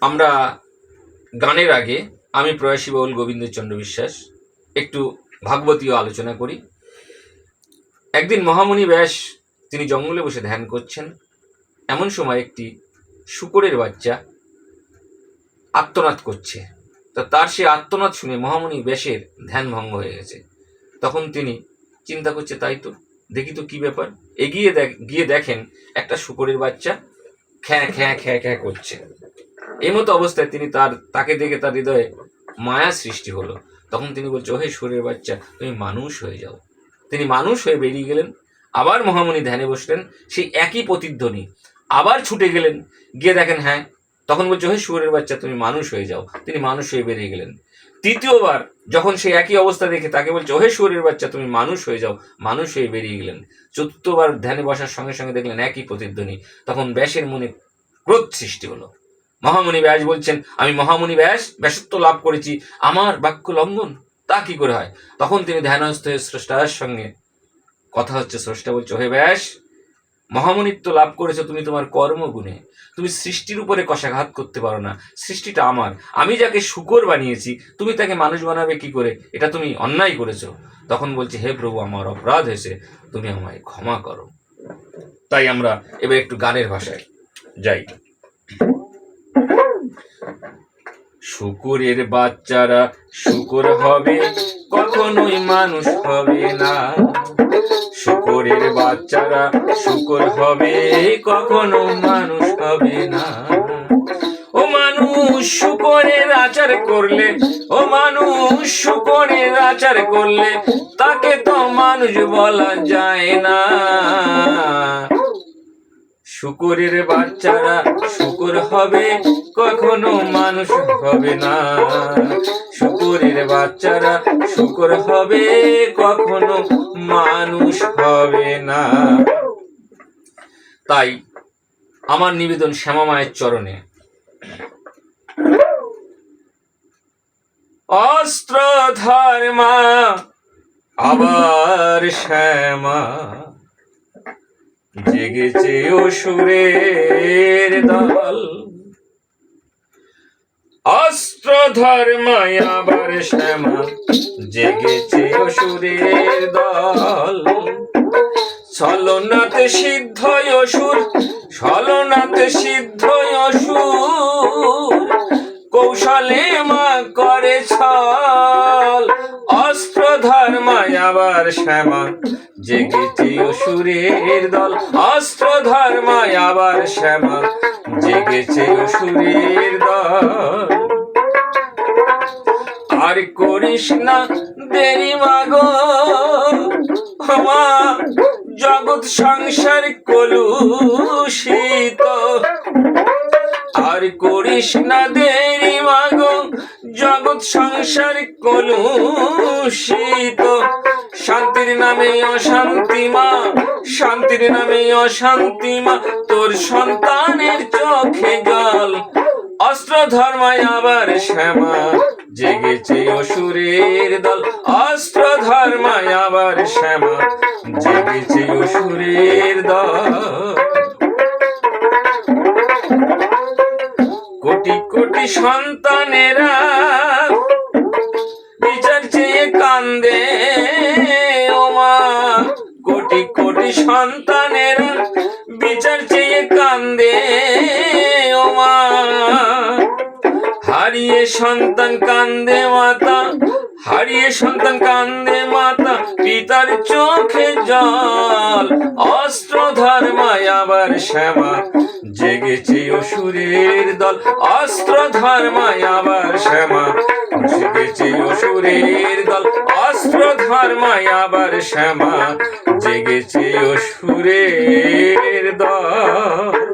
আমরা গানের আগে আমি প্রয়াসী বাউল গোবিন্দচন্দ্র বিশ্বাস একটু ভাগবতীয় আলোচনা করি। একদিন মহামণি ব্যাস তিনি জঙ্গলে বসে ধ্যান করছেন। এমন সময় একটি শুকরের বাচ্চা আত্মনাদ করছে। তা তার সে আত্মনাদ শুনে মহামণি ব্যাসের ধ্যান ভঙ্গ হয়ে গেছে। তখন তিনি চিন্তা করছে, তাই তো? দেখি তো কি ব্যাপার? এগিয়ে গিয়ে দেখেন একটা শুকরের বাচ্চা খ্যাঁ খ্যাঁ খ্যাঁ খ্যাঁ করছে। এই মতো অবস্থায় তিনি তার, তাকে দেখে তার হৃদয়ে মায়া সৃষ্টি হলো। তখন তিনি বলছে, ওহে সুরের বাচ্চা, তুমি মানুষ হয়ে যাও। তিনি মানুষ হয়ে বেরিয়ে গেলেন, আবার মহামণি ধ্যানে বসলেন, সেই একই প্রতিধ্বনি। আবার ছুটে গেলেন, গিয়ে দেখেন হ্যাঁ তখন বলছে, ওহে সুরের বাচ্চা, তুমি মানুষ হয়ে যাও। তিনি মানুষ হয়ে বেরিয়ে গেলেন। তৃতীয়বার যখন সেই একই অবস্থা দেখে তাকে বলছে, ওহে সুরের বাচ্চা, তুমি মানুষ হয়ে যাও। মানুষ হয়ে বেরিয়ে গেলেন। চতুর্থবার ধ্যানে বসার সঙ্গে সঙ্গে দেখলেন একই প্রতিধ্বনি। তখন ব্যাসের মনে ক্রোধ সৃষ্টি হলো। মহামণি ব্যাস বলছেন, আমি মহামণি ব্যাস, ব্যাসত্ব লাভ করেছি। আমার বাক্য লঙ্ঘন, তা কি করে হয়? তখন তিনি ধ্যানস্থ হয়ে স্রষ্টার সঙ্গে কথা হচ্ছে। স্রষ্টা বলছে হে ব্যাস, মহামণিত্ব লাভ করেছ তুমি তোমার কর্মগুণে। তুমি সৃষ্টির উপরে কষাঘাত করতে পারো না। সৃষ্টিটা আমার। আমি যাকে শুকর বানিয়েছি, তুমি তাকে মানুষ বানাবে কি করে? এটা তুমি অন্যায় করেছ। তখন বলছে, হে প্রভু, আমার অপরাধ হয়েছে। তুমি আমায় ক্ষমা করো। তাই আমরা এবার একটু গানের ভাষায় যাই। শুকুরের বাচ্চারা শুকুর হবে, কখনোই মানুষ হবে না। শুকুরের বাচ্চারা শুকুর হবে কখনো মানুষ হবে না। ও মানুষ শুকরের আচার করলে, ও মানুষ শুকরের আচার করলে, তাকে তো মানুষ বলা যায় না। শুকুরের বাচ্চারা শুকুর হবে, কখনো মানুষ হবে না। শুকুরের বাচ্চারা শুকুর হবে, কখনো মানুষ হবে না। তাই আমার নিবেদন শ্যামা মায়ের চরণে। অস্ত্র ধর্মা আবার শ্যামা। জেগেছে অসুরের দল। অস্ত্র ধর্মায় আবার শ্যামা, জেগেছে অসুরের দল। ছলনাতে সিদ্ধ অসুর ছলনাতে সিদ্ধ অসুর। কৌশলে মা করে আবার শ্যামা জেগেছে অসুরের দল অস্ত্র ধর্মায় আবার শ্যামা জেগেছে অসুরের দল। আর করিস না দেরি মাগো, মা, জগৎ সংসার কলুষিত। আর করিস না দেরি মাগো, জগৎ সংসার কলুষিত। শান্তির নামে অশান্তি মা, শান্তির নামে অশান্তি মা, তোর সন্তানের চোখে জল। অস্ত্র ধর্মায় আবার শ্যামা, জেগেছে অসুরের দল। অস্ত্র ধর্মায় আবার শ্যামা, জেগেছে অসুরের দল। কোটি কোটি সন্তানেরা সন্তানেরা বিচার চেয়ে কান্দে ও মা হারিয়ে সন্তান কান্দে মাতা, হারিয়ে সন্তান কান্দে মাতা, পিতার চোখে জল অস্ত্র ধর্মায় আবার শ্যামা। জেগেছে অসুরের দল অস্ত্র ধর্মায় আবার শ্যামা। জেগেছে অসুরের দল অস্ত্র ধর্মায় আবার শ্যামা। জেগেছে অসুরের দল।